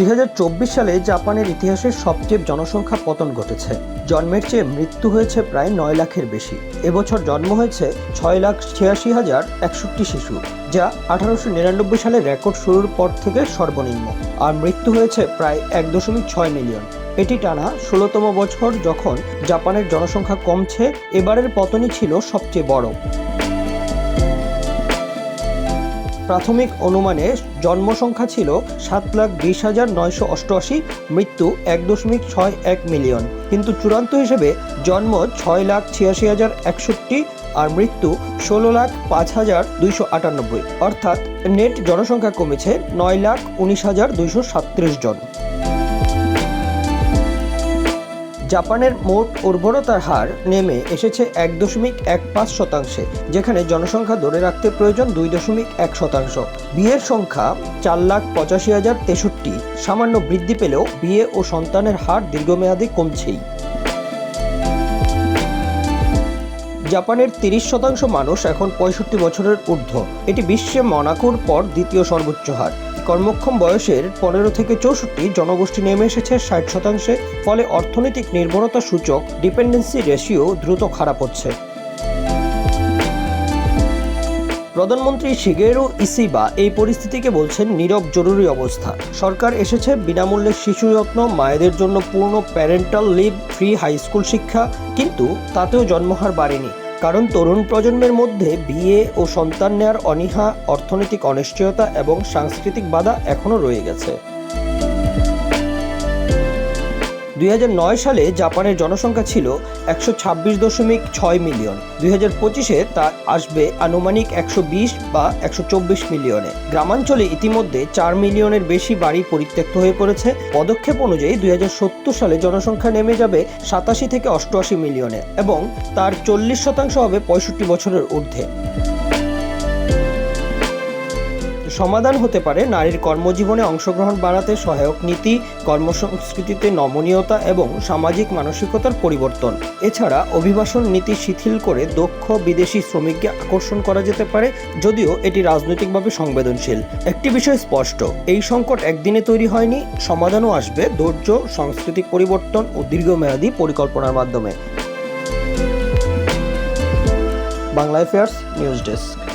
দুই হাজার চব্বিশ সালে জাপানের ইতিহাসের সবচেয়ে জনসংখ্যা পতন ঘটেছে। জন্মের চেয়ে মৃত্যু হয়েছে প্রায় নয় লাখের বেশি। এবছর জন্ম হয়েছে ছয় লাখ ছিয়াশি হাজার একষট্টি শিশু, যা আঠারোশো নিরানব্বই সালে রেকর্ড শুরুর পর থেকে সর্বনিম্ন, আর মৃত্যু হয়েছে প্রায় এক দশমিক ছয় মিলিয়ন। এটি টানা ষোলোতম বছর যখন জাপানের জনসংখ্যা কমছে, এবারের পতনই ছিল সবচেয়ে বড়। প্রাথমিক অনুমানে জন্মসংখ্যা ছিল সাত লাখ বিশ হাজার নয়শো অষ্টআশি, মৃত্যু এক দশমিক ছয় এক মিলিয়ন। কিন্তু চূড়ান্ত হিসেবে জন্ম ছয় লাখ ছিয়াশি হাজার একষট্টি আর মৃত্যু ষোলো লাখ পাঁচ হাজার দুইশো আটানব্বই। অর্থাৎ নেট জনসংখ্যা কমেছে নয় লাখ উনিশ হাজার দুইশো সাতত্রিশ জন। জাপানের মোট উর্বরতার হার নেমে এসেছে এক দশমিক এক পাঁচ শতাংশে, যেখানে জনসংখ্যা ধরে রাখতে প্রয়োজন দুই দশমিক এক শতাংশ। বিয়ের সংখ্যা চার লাখ পঁচাশি হাজার তেষট্টি, সামান্য বৃদ্ধি পেলেও বিয়ে ও সন্তানের হার দীর্ঘমেয়াদে কমছেই। জাপানের তিরিশ শতাংশ মানুষ এখন পঁয়ষট্টি বছরের ঊর্ধ্ব। এটি বিশ্বে মনাকোর পর দ্বিতীয় সর্বোচ্চ হার। কর্মক্ষম বয়সের পনেরো থেকে চৌষট্টি জনগোষ্ঠী নেমে এসেছে ষাট শতাংশে, ফলে অর্থনৈতিক নির্ভরতা সূচক, ডিপেন্ডেন্সি রেশিও দ্রুত খারাপ হচ্ছে। প্রধানমন্ত্রী শিগেরু ইসিবা এই পরিস্থিতিকে বলছেন নীরব জরুরি অবস্থা। সরকার এসেছে বিনামূল্যে শিশু যত্ন, মায়েদের জন্য পূর্ণ parental leave, free high school শিক্ষা, কিন্তু তাতেও জন্মহার বাড়েনি। কারণ তরুণ প্রজন্মের মধ্যে বিয়ে ও সন্তান নেয়ার অনীহা, অর্থনৈতিক অনিশ্চয়তা এবং সাংস্কৃতিক বাধা এখনও রয়ে গেছে। দুই হাজার নয় সালে জাপানের জনসংখ্যা ছিল একশো ছাব্বিশ দশমিক ছয় মিলিয়ন। দুই হাজার পঁচিশে তা আসবে আনুমানিক একশো বিশ বা একশো চব্বিশ মিলিয়নে। গ্রামাঞ্চলে ইতিমধ্যে চার মিলিয়নের বেশি বাড়ি পরিত্যক্ত হয়ে পড়েছে। পদক্ষেপ অনুযায়ী দুই হাজার সত্তর সালে জনসংখ্যা নেমে যাবে সাতাশি থেকে অষ্টআশি মিলিয়নে এবং তার চল্লিশ শতাংশ হবে পঁয়ষট্টি বছরের ঊর্ধ্বে। সমাধান হতে পারে। নারীর কর্মজীবনে অংশগ্রহণ বাড়াতে সহায়ক নীতি, কর্মসংস্কৃতিতে নমনীয়তা এবং সামাজিক মানসিকতার পরিবর্তন। এছাড়া অভিবাসন নীতি শিথিল করে দক্ষ বিদেশি শ্রমিককে আকর্ষণ করা যেতে পারে, যদিও এটি রাজনৈতিকভাবে সংবেদনশীল। একটি বিষয় স্পষ্ট, এই সংকট একদিনে তৈরি হয়নি, সমাধানও আসবে ধৈর্য, সাংস্কৃতিক পরিবর্তন ও দীর্ঘমেয়াদী পরিকল্পনার মাধ্যমে। Bangla affairs news desk.